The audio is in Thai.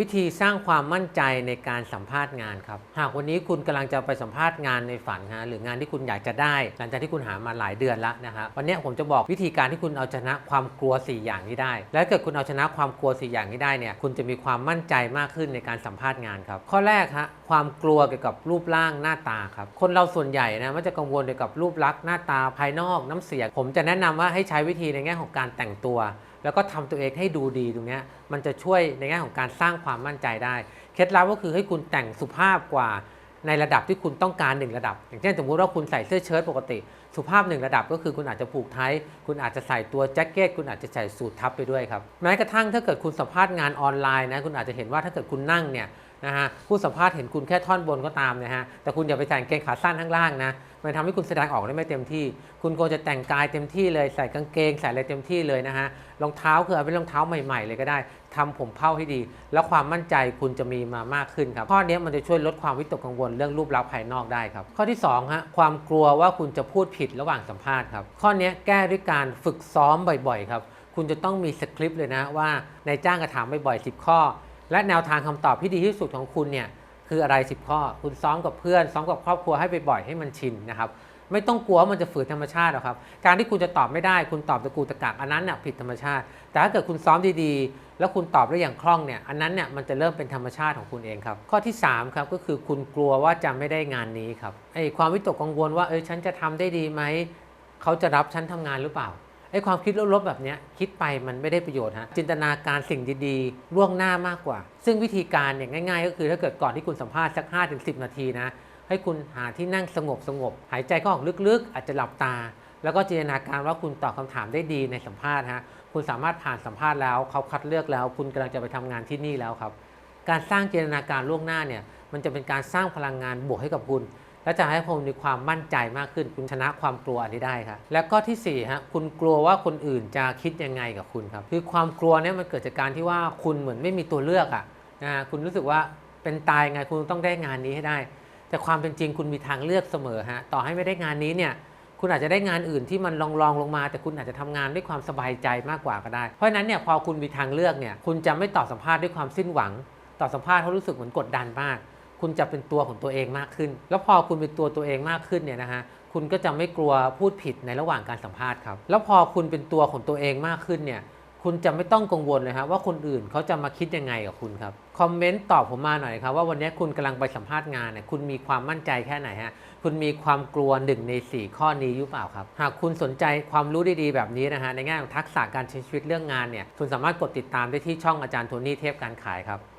วิธีสร้างความมั่นใจในการสัมภาษณ์งานครับ หากวันนี้คุณกำลังจะไปสัมภาษณ์งานในฝันฮะหรืองานที่คุณอยากจะได้ หลังจากที่คุณหามาหลายเดือนแล้วนะครับวันนี้ผมจะบอกวิธีการที่คุณเอาชนะความกลัว 4 อย่างนี้ได้ และถ้าเกิดคุณเอาชนะความกลัว 4 อย่างนี้ได้เนี่ยคุณจะมีความมั่นใจมากขึ้นในการสัมภาษณ์งานครับ ข้อแรกฮะความกลัวเกี่ยวกับรูปร่างหน้าตาครับคนเราส่วนใหญ่นะมันจะกังวลเกี่ยวกับรูปลักษณ์หน้าตาภายนอกน้ำเสียงผมจะแนะนำว่าให้ใช้วิธีในแง่ของการแต่งตัว แล้วก็ทำตัวเองให้ดูดีตรงนี้มันจะช่วยในแง่ของการสร้างความมั่นใจได้ เคล็ดลับก็คือให้คุณแต่งสุภาพกว่าในระดับที่คุณต้องการหนึ่งระดับ อย่างเช่นสมมุติว่าคุณใส่เสื้อเชิ้ตปกติ สุภาพหนึ่งระดับก็คือคุณอาจจะผูกไทยคุณอาจจะใส่ตัวแจ็คเก็ตคุณอาจจะใส่สูททับไปด้วยครับแม้กระทั่งถ้าเกิดคุณสัมภาษณ์งานออนไลน์นะคุณอาจจะเห็นว่าถ้าเกิดคุณนั่งเนี่ย นะฮะผู้สัมภาษณ์เห็นคุณแค่ท่อนบนก็ตามนะฮะแต่คุณอย่าไปใส่กางเกงขาสั้นข้างล่างนะมันทำให้คุณแสดงออกได้ไม่เต็มที่ คุณควรจะแต่งกายเต็มที่เลยใส่กางเกงใส่อะไรเต็มที่เลยนะฮะรองเท้าคือเอาเป็นรองเท้าใหม่ๆ เลยก็ได้ทำผมเผ้าให้ดี แล้วความมั่นใจคุณจะมีมามากขึ้นครับข้อนี้มันจะช่วยลดความวิตกกังวลเรื่องรูปลักษณ์ภายนอกได้ครับ ข้อที่2ฮะความกลัวว่าคุณจะพูดผิดระหว่างสัมภาษณ์ครับข้อนี้แก้ด้วยการฝึกซ้อมบ่อยๆครับคุณจะต้องมีสคริปต์เลยนะว่านายจ้างกระถามบ่อยๆ10 ข้อ และแนวทางคำตอบที่ดีที่สุดของคุณเนี่ยคืออะไร 10 ข้อ คุณซ้อมกับเพื่อนซ้อมกับครอบครัวให้บ่อยๆให้มันชินนะครับไม่ต้องกลัวว่ามันจะฝืนธรรมชาติหรอกครับ การที่คุณจะตอบไม่ได้ คุณตอบตะกูตะกักอันนั้นน่ะผิดธรรมชาติ แต่ถ้าเกิดคุณซ้อมดีๆ แล้วคุณตอบได้อย่างคล่องเนี่ย อันนั้นเนี่ยมันจะเริ่มเป็นธรรมชาติของคุณเองครับ ข้อที่3ครับก็คือคุณกลัวว่าจะไม่ได้งานนี้ครับไอ้ความวิตกกังวลว่าเออฉันจะทำได้ดีไหมเขาจะรับฉันทำงานหรือเปล่า ไอ้ความคิดลบๆแบบนี้คิดไปมันไม่ได้ประโยชน์ฮะจินตนาการสิ่งดีๆ ล่วงหน้ามากกว่า ซึ่งวิธีการเนี่ยง่าย ๆ ก็คือถ้าเกิดก่อนที่คุณสัมภาษณ์สัก 5-10 นาทีนะให้คุณหาที่นั่งสงบสงบๆหายใจเข้าออกลึกๆ อาจจะหลับตา แล้วก็จินตนาการว่าคุณตอบคำถามได้ดีในสัมภาษณ์ฮะคุณสามารถผ่านสัมภาษณ์แล้วเขาคัดเลือกแล้ว คุณกำลังจะไปทำงานที่นี่แล้วครับ การสร้างจินตนาการล่วงหน้าเนี่ยมันจะเป็นการสร้างพลังงานบวกให้กับคุณ และจะให้คุณมีความมั่นใจมากขึ้น คุณชนะความกลัวอันนี้ได้ครับแล้วก็ที่4ฮะคุณกลัวว่าคนอื่นจะคิดยังไงกับคุณครับ คือความกลัวเนี่ยมันเกิดจากการที่ว่าคุณเหมือนไม่มีตัวเลือกอะนะฮะคุณรู้สึกว่าเป็นตายไงคุณต้องได้งานนี้ให้ได้ แต่ความเป็นจริงคุณมีทางเลือกเสมอฮะต่อให้ไม่ได้งานนี้เนี่ยคุณอาจจะได้งานอื่นที่มันลองลองลงมา แต่คุณอาจจะทำงานด้วยความสบายใจมากกว่าก็ได้ เพราะฉะนั้นเนี่ยพอคุณมีทางเลือกเนี่ยคุณจะไม่ตอบสัมภาษณ์ด้วยความสิ้นหวัง ตอบสัมภาษณ์เพราะรู้สึกเหมือนกดดันมาก คุณจะเป็นตัวของตัวเองมากขึ้น แล้วพอคุณเป็นตัวตัวเองมากขึ้นเนี่ยนะฮะคุณก็จะไม่กลัวพูดผิดในระหว่างการสัมภาษณ์ครับ แล้วพอคุณเป็นตัวของตัวเองมากขึ้นเนี่ย คุณจะไม่ต้องกังวลเลยครับว่าคนอื่นเขาจะมาคิดยังไงกับคุณครับ คอมเมนต์ตอบผมมาหน่อยครับว่าวันนี้คุณกำลังไปสัมภาษณ์งานเนี่ย คุณมีความมั่นใจแค่ไหนฮะ คุณมีความกลัวหนึ่งใน 4 ข้อนี้หรือเปล่าครับ หากคุณสนใจความรู้ดีๆแบบนี้นะฮะ ในแง่ของทักษะการใช้ชีวิตเรื่องงานเนี่ย คุณสามารถกดติดตามได้ที่ช่องอาจารย์โทนี่เทพการขายครับ